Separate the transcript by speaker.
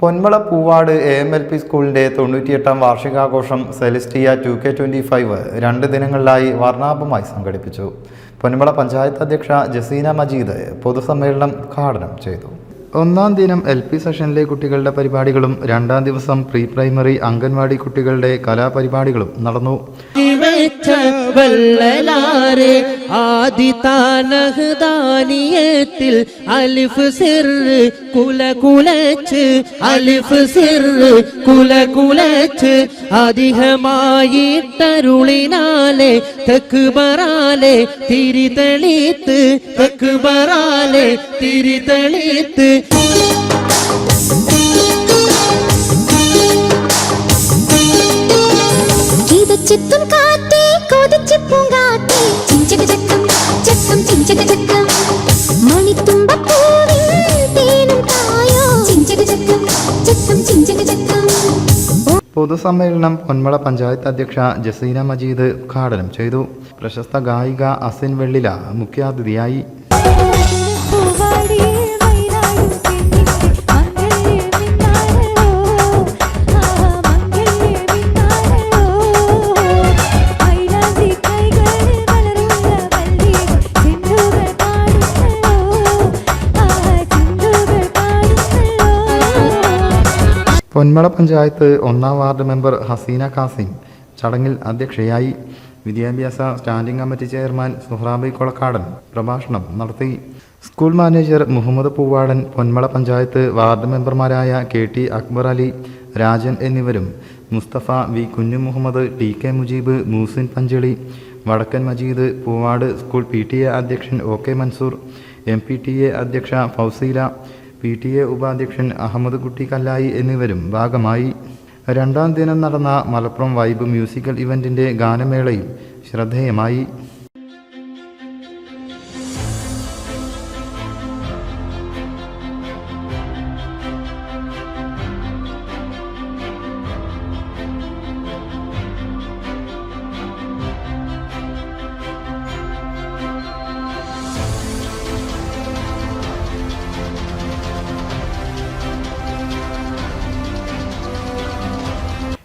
Speaker 1: Ponmala Poovad A M L P സ്കൂളിന്റെ തൊണ്ണൂറ്റിയെട്ടാം വാർഷികാഘോഷം Celestia two K twenty five രണ്ട് ദിനങ്ങളിലായി വർണാഭമായി സംഘടിപ്പിച്ചു. പൊന്മള പഞ്ചായത്ത് അധ്യക്ഷ ജസീന മജീദ് പൊതുസമ്മേളനം ഉദ്ഘാടനം ചെയ്തു. ഒന്നാം ദിനം എൽ പി സെഷനിലെ കുട്ടികളുടെ പരിപാടികളും രണ്ടാം ദിവസം പ്രീ പ്രൈമറി അംഗൻവാടി കുട്ടികളുടെ കലാപരിപാടികളും നടന്നു.
Speaker 2: വെച്ച വള്ളലാരെ ആദിതാനഹദാനിയത്തിൽ അലിഫ് സിർ കുല കുലച്ച് അലിഫ് സിർ കുല കുലച്ച് അധികമായിട്ടരുളിനാലെ തിരിതെളിത്ത് തെക്കുബറാലെ തിരിതെളിത്ത്.
Speaker 3: ചിത്തും കാറ്റേ തായോ
Speaker 1: പൊതുസമ്മേളനം പൊന്മള പഞ്ചായത്ത് അധ്യക്ഷ ജസീന മജീദ് ഉദ്ഘാടനം ചെയ്തു. പ്രശസ്ത ഗായിക അസിൻ വെള്ളില മുഖ്യാതിഥിയായി പൊന്മള പഞ്ചായത്ത് ഒന്നാം വാർഡ് മെമ്പർ ഹസീന കാസിം ചടങ്ങിൽ അധ്യക്ഷയായി വിദ്യാഭ്യാസ standing committee chairman Suhrabi Kolakkadan പ്രഭാഷണം നടത്തി. School manager Muhammad Poovadan Ponmala panchayat ward മെമ്പർമാരായ കെ ടി അക്ബർ അലി രാജൻ എന്നിവരും Mustafa V Kunju Muhammad T K Mujeeb Moosin Panchali Vadakkan Majeed Poovad school P T A അധ്യക്ഷൻ O K Mansoor M P T A അധ്യക്ഷ ഫൗസീല P T A ഉപാധ്യക്ഷൻ അഹമ്മദ് കുട്ടി കല്ലായി എന്നിവരും ഭാഗമായി. രണ്ടാം ദിനം നടന്ന മലപ്പുറം വൈബ് മ്യൂസിക്കൽ ഇവന്റിന്റെ ഗാനമേളയും ശ്രദ്ധേയമായി.